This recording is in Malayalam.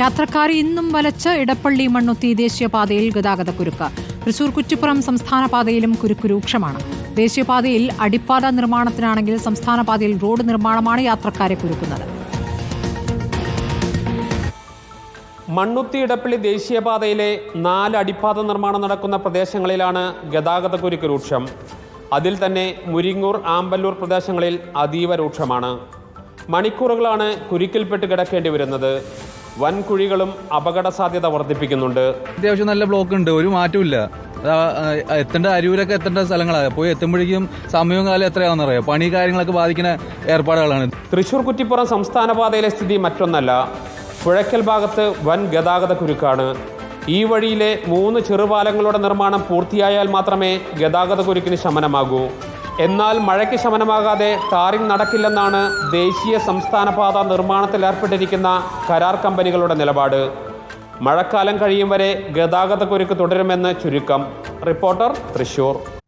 യാത്രക്കാരെ ഇന്നും വലച്ച് ഇടപ്പള്ളി മണ്ണുത്തി ദേശീയപാതയിൽ ഗതാഗതക്കുരുക്ക് തൃശൂർ കുറ്റിപ്പുറം സംസ്ഥാന പാതയിലും കുരുക്ക് രൂക്ഷമാണ്. ദേശീയപാതയിൽ അടിപ്പാത നിർമ്മാണത്തിനാണെങ്കിൽ സംസ്ഥാന പാതയിൽ റോഡ് നിർമ്മാണമാണ് യാത്രക്കാരെ കുരുക്കുന്നത്. മണ്ണുത്തി ഇടപ്പള്ളി ദേശീയപാതയിലെ നാല് അടിപ്പാത നിർമ്മാണം നടക്കുന്ന പ്രദേശങ്ങളിലാണ് ഗതാഗതക്കുരുക്ക് രൂക്ഷം. അതിൽ തന്നെ മുരിങ്ങൂർ ആമ്പല്ലൂർ പ്രദേശങ്ങളിൽ അതീവ രൂക്ഷമാണ്. മണിക്കൂറുകളാണ് കുരുക്കിൽപ്പെട്ട് കിടക്കേണ്ടി വരുന്നത്. വൻ കുഴികളും അപകട സാധ്യത വർദ്ധിപ്പിക്കുന്നുണ്ട്. അത്യാവശ്യം നല്ല ബ്ലോക്ക് ഉണ്ട് ഒരു മാറ്റമില്ല എത്തേണ്ട അരൂരൊക്കെ എത്തേണ്ട സ്ഥലങ്ങളാണ് പോയി എത്തുമ്പോഴേക്കും സമയവും കാലം എത്രയാണെന്ന് അറിയാം? പണി കാര്യങ്ങളൊക്കെ ബാധിക്കുന്ന ഏർപ്പാടുകളാണ്. തൃശൂർ കുറ്റിപ്പുറം സംസ്ഥാന പാതയിലെ സ്ഥിതി മറ്റൊന്നല്ല. പുഴയ്ക്കൽ ഭാഗത്ത് വൻ ഗതാഗത കുരുക്കാണ്. ഈ വഴിയിലെ മൂന്ന് ചെറുപാലങ്ങളുടെ നിർമ്മാണം പൂർത്തിയായാൽ മാത്രമേ ഗതാഗത കുരുക്കിന് ശമനമാകൂ. എന്നാൽ മഴയ്ക്ക് ശമനമാകാതെ ടാറിംഗ് നടക്കില്ലെന്നാണ് ദേശീയ സംസ്ഥാന പാത നിർമ്മാണത്തിൽ ഏർപ്പെട്ടിരിക്കുന്ന കരാർ കമ്പനികളുടെ നിലപാട്. മഴക്കാലം കഴിയും വരെ ഗതാഗതക്കുരുക്ക് തുടരുമെന്ന് ചുരുക്കം. റിപ്പോർട്ടർ തൃശൂർ.